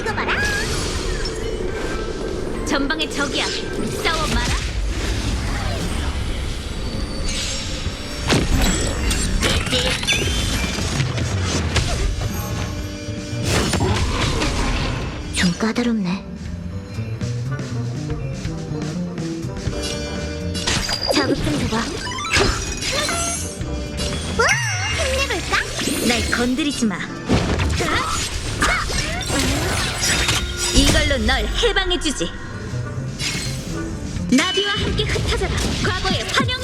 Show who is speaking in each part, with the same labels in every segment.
Speaker 1: 이거 봐라.
Speaker 2: 전방에 적이야. 싸워 마라.
Speaker 1: 좀 까다롭네. 자극 좀 줘봐. 와, 힘내볼까?
Speaker 2: 날 건드리지 마. 이걸로 널 해방해주지. 나비와 함께 흩어져라. 과거의 환영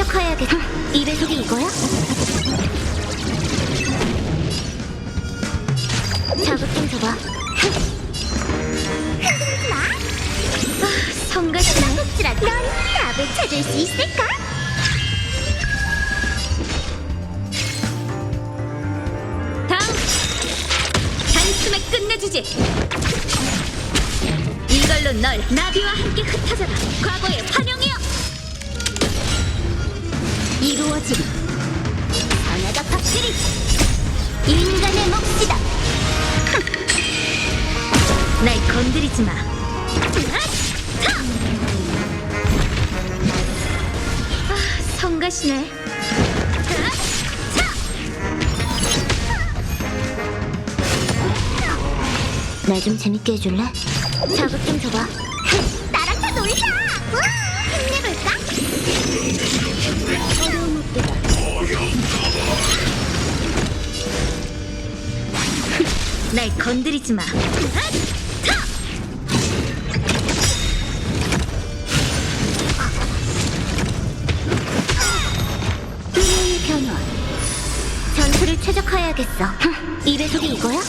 Speaker 1: 최적화해야겠다. 이 배속이 이거야? 자극 좀 줘봐. 흔들지 마.
Speaker 2: 아.
Speaker 1: 꼭지라도 넌 답을 찾을 수 있을까?
Speaker 2: 다음. 단숨에 끝내주지. 이걸로 널 나비와 함께 흩어져라. 과거의 환영이여.
Speaker 1: 이루어지리. 하나가 확실히 인간의 몫이다.
Speaker 2: 날 건드리지 마. 아, 성가시네.
Speaker 1: 나 좀 재밌게 해줄래? 자극 좀 줘봐. 나랑 다 놀자.
Speaker 2: 날 건드리지 마.
Speaker 1: 은혜의 변화. 전투를 최적화해야겠어. 이 배속이 이거야?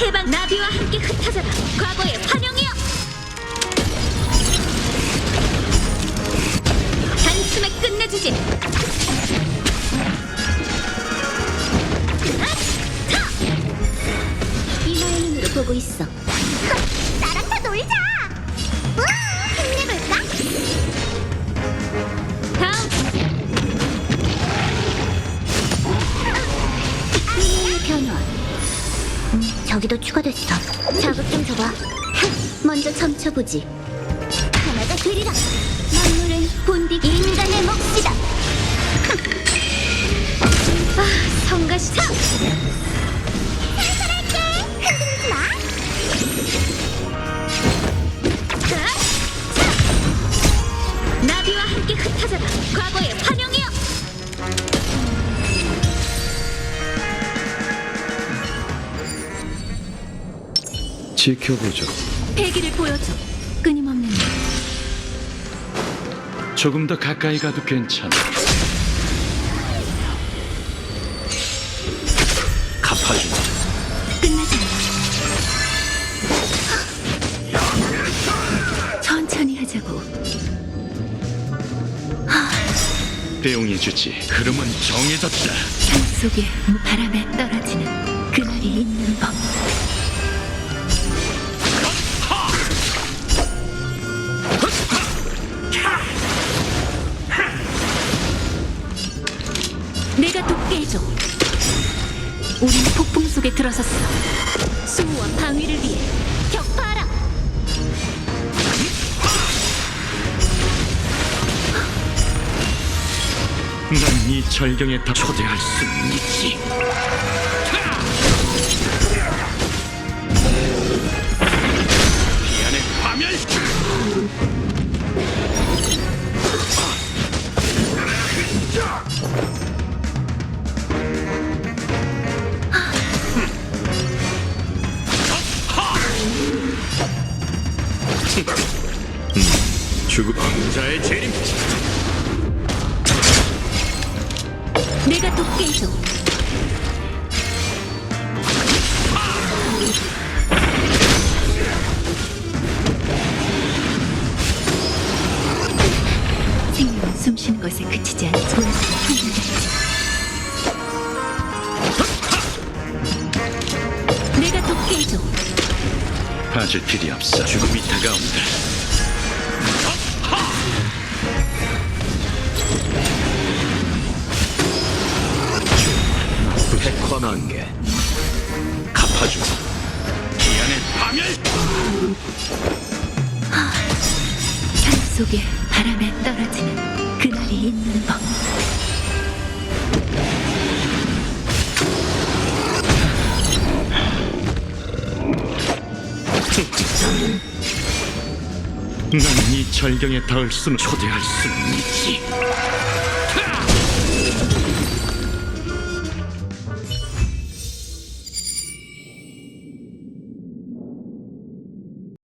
Speaker 2: 해방 나비와 함께 흩어져라. 과거의 환영이여. 단숨에 끝내주지.
Speaker 1: 이마의 눈으로 보고 있어. 저기도 추가됐어. 자극 좀 줘봐. 먼저 점쳐보지. 하나가 되리라. 만물
Speaker 3: 지켜보죠.
Speaker 2: 패기를 보여줘. 끊임없는 일.
Speaker 3: 조금 더 가까이 가도 괜찮아. 갚아준다.
Speaker 2: 끝나지 않아. 천천히 하자고.
Speaker 3: 배웅해주지. 흐름은 정해졌다.
Speaker 2: 산 속에 바람에 떨어지는 그날이 있는 법. 우린 폭풍 속에 들어섰어. 수호와 방위를 위해 격파하라.
Speaker 3: 난 이 절경에 다 초대할 수 있지. 죽음 왕자의 재림
Speaker 4: 내가 돕게 해줘. 생명은 숨쉬는 것에 그치지 한결같이. 내가 돕게 해줘.
Speaker 3: 봐줄 필요 없어. 죽음이 다가온다. 백화난 게 갚아주마. 기안의 파멸.
Speaker 4: 삶 속에 바람에 떨어지는 그날이 있는 법.
Speaker 3: 난이 절경에 닿을 수는 초대할 수는 있지.